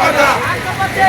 ಹಾಕಪತ್ತೆ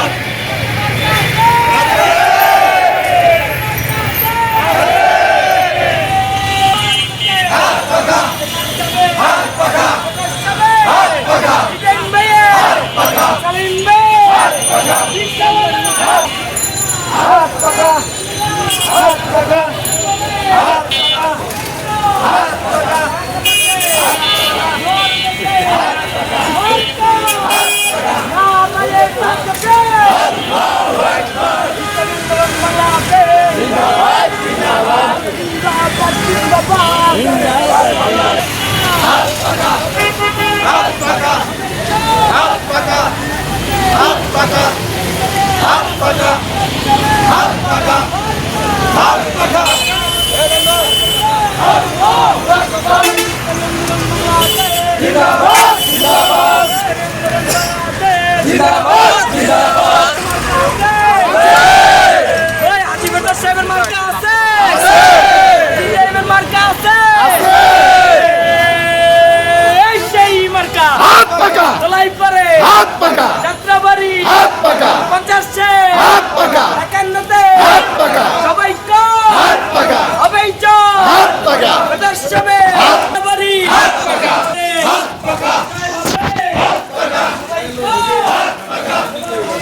টাকা Vida!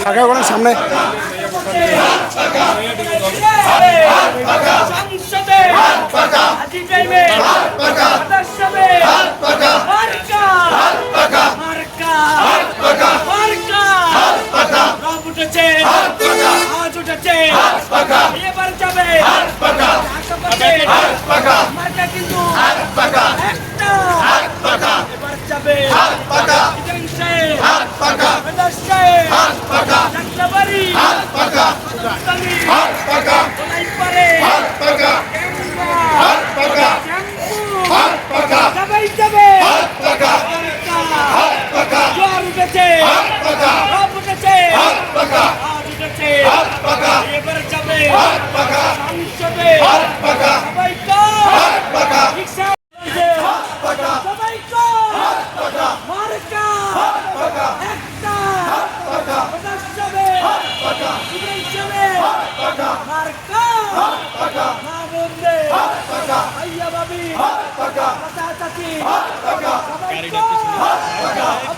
ফাঁকা করেন সামনে কিন্তু হাত পাকা হাত পাকা হাত পাকা হাত পাকা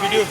ভিডিও